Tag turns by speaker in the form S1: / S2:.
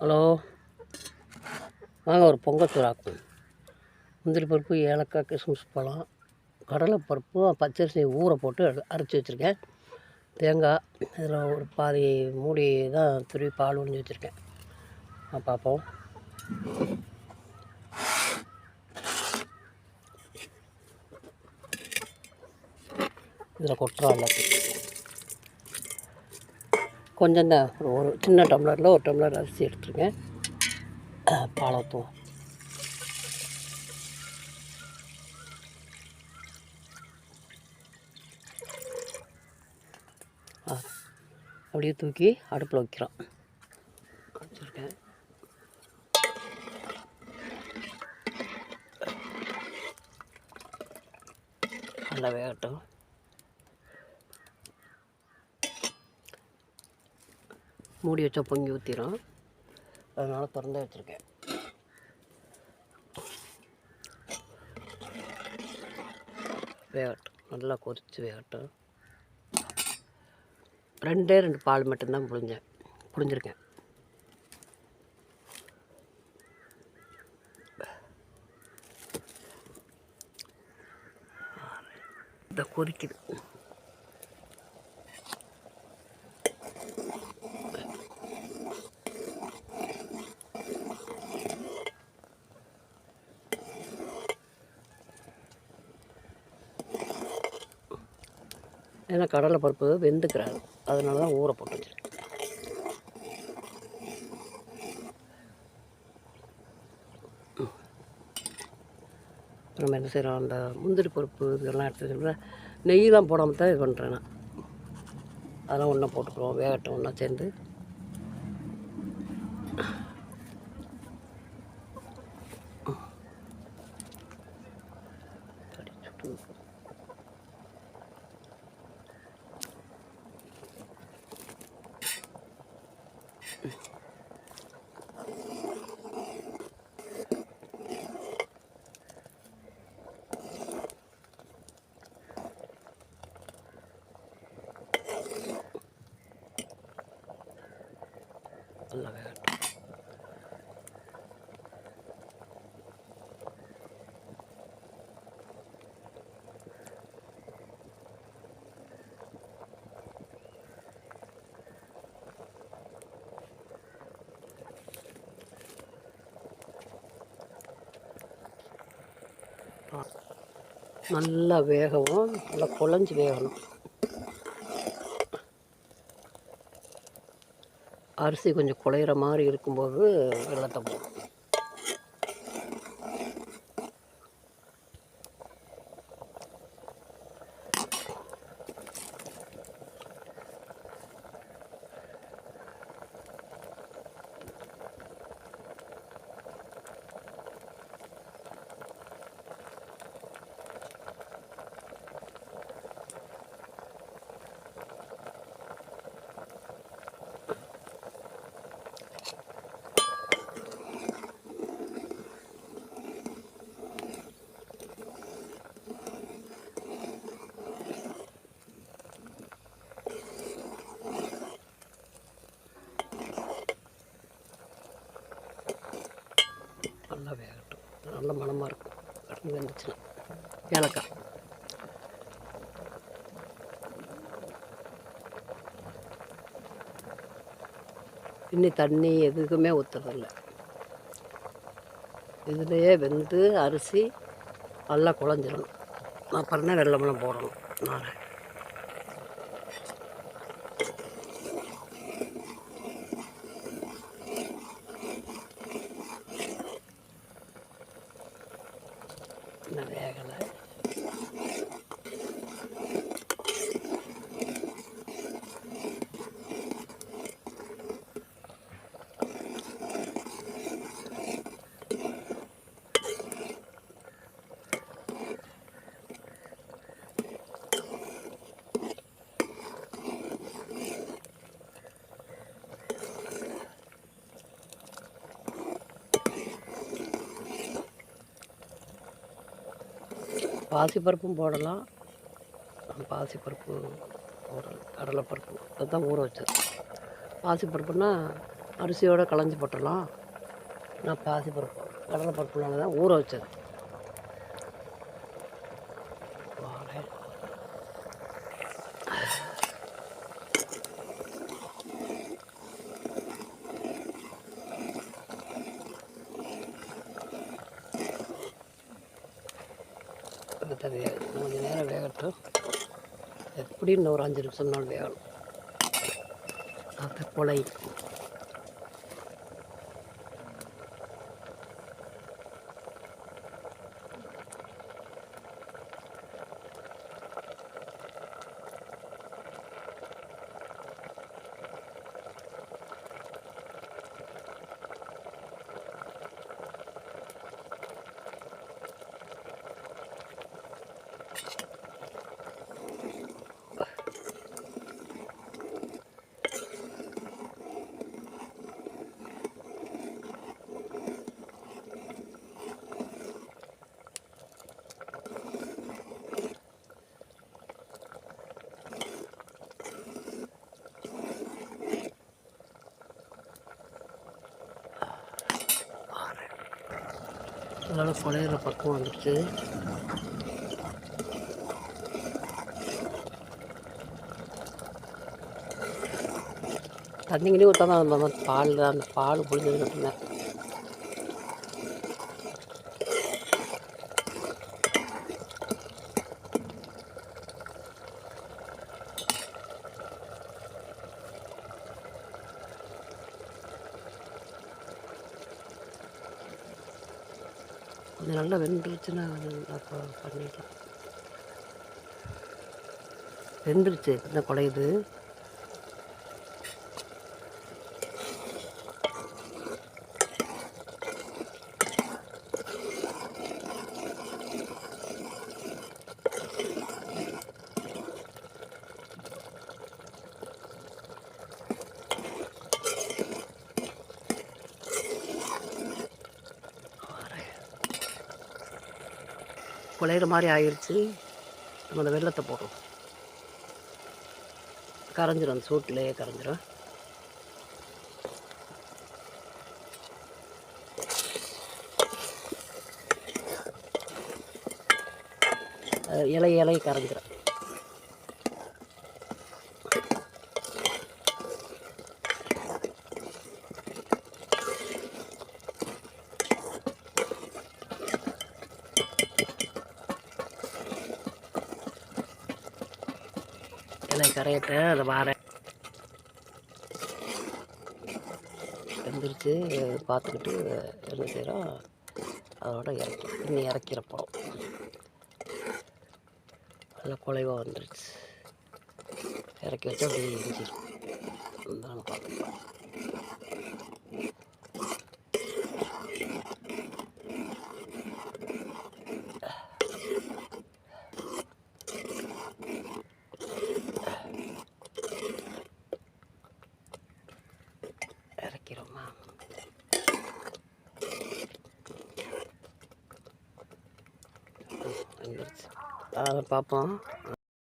S1: Hello. வாங்க ஒரு பொங்கல் சூறாக்கும் முந்திரி பருப்பு ஏலக்காய் கிஸ்மிஸ் பழம் கடலைப்பருப்பு பச்சரிசி ஊற போட்டு அரைச்சி வச்சுருக்கேன். தேங்காய் இதில் ஒரு பாதி மூடி தான் துருவி பால் உறிஞ்சி வச்சுருக்கேன். ஆ, பார்ப்போம். இதில் கொட்டுறோம் எல்லாத்தையும். கொஞ்சம் தான் ஒரு சின்ன டம்ளரில் ஒரு டம்ளர் அரிசி எடுத்துருக்கேன் பால் ஊற்றுவோம் ஆ அப்படியே தூக்கி அடுப்பில் வைக்கிறோம். வச்சுருக்கேன். நல்லா வேகட்டும். மூடி வச்சா பொங்கி ஊற்றிடும் அதனால் திறந்தே வச்சுருக்கேன். வேகட்டும். நல்லா கொதித்து வேகட்டும். ரெண்டே ரெண்டு பால் மட்டும்தான் புழிஞ்சேன். புழிஞ்சிருக்கேன். இந்த கொதிக்குது. ஏன்னா கடலை பருப்பு வெந்துக்கிறாரு. அதனால தான் ஊற போட்டு வச்சுருக்கேன். நம்ம என்ன செய்கிறோம் அந்த முந்திரி பருப்பு இதெல்லாம் எடுத்து நெய்லாம் போடாமல் தான் இது பண்ணுறேன் நான். அதெல்லாம் ஒன்றா போட்டுக்குவோம். வேகட்டும் ஒன்றா சேர்ந்து. நல்லா நல்லா வேகவும் நல்லா குழஞ்சி வேகணும். அரிசி கொஞ்சம் குழையிற மாதிரி இருக்கும்போது வெள்ளத்தை போடணும் நல்லா வேகட்டும் நல்ல மணமாக இருக்கும். கடந்து வெந்துச்சுன்னா. ஏலக்காய். இன்னி தண்ணி எதுக்குமே ஊற்றுறதில்ல இதுலேயே வெந்து அரிசி நல்லா குழஞ்சிடணும் அப்புறம் தான் வெள்ளமெல்லாம் போடணும். நான் இன்னும் வேகலை பாசிப்பருப்பும் போடலாம். பாசிப்பருப்பு போடலாம். கடலைப்பருப்பு. அதுதான் ஊற வச்சது பாசிப்பருப்புனா அரிசியோடு களைஞ்சி போட்டுடலாம். நான் பாசிப்பருப்பு பருப்பு தான் ஊற வச்சது. அது கொஞ்சம் நேரம் வேகட்டும். எப்படி இன்னும் ஒரு அஞ்சு நிமிஷம் நாள் வேகணும். அது கொலை அதனால் குலையிற பக்கம் வந்துடுச்சு தண்ணிங்களே ஊற்றாம அந்த மாதிரி பால் அந்த பால் புளிஞ்சது மட்டும்தான் கொஞ்சம் நல்லா வெந்துருச்சுன்னா அது அப்போ பண்ணிக்கலாம். வெந்துருச்சு இந்த குழையுது குலையிற மாதிரி ஆயிடுச்சு நம்ம அந்த வெள்ளத்தை போடுறோம். கரைஞ்சிரும் அந்த சூட்டிலேயே கரைஞ்சிரும். இலை இலை கரைஞ்சிரும். இலை கரையட்ட அதை வாரேன் வெந்துருச்சு பார்த்துக்கிட்டு என்ன செய்கிறோம் அதோட இறக்கி இன்னும் இறக்கிறப்போ நல்லா குலைவாக வந்துருச்சு. இறக்கி வச்சு அப்படியே இஞ்சிடும் இருந்தாலும் பார்த்துக்கலாம் இறக்கிறோமா வந்துருச்சு அதை பார்ப்போம்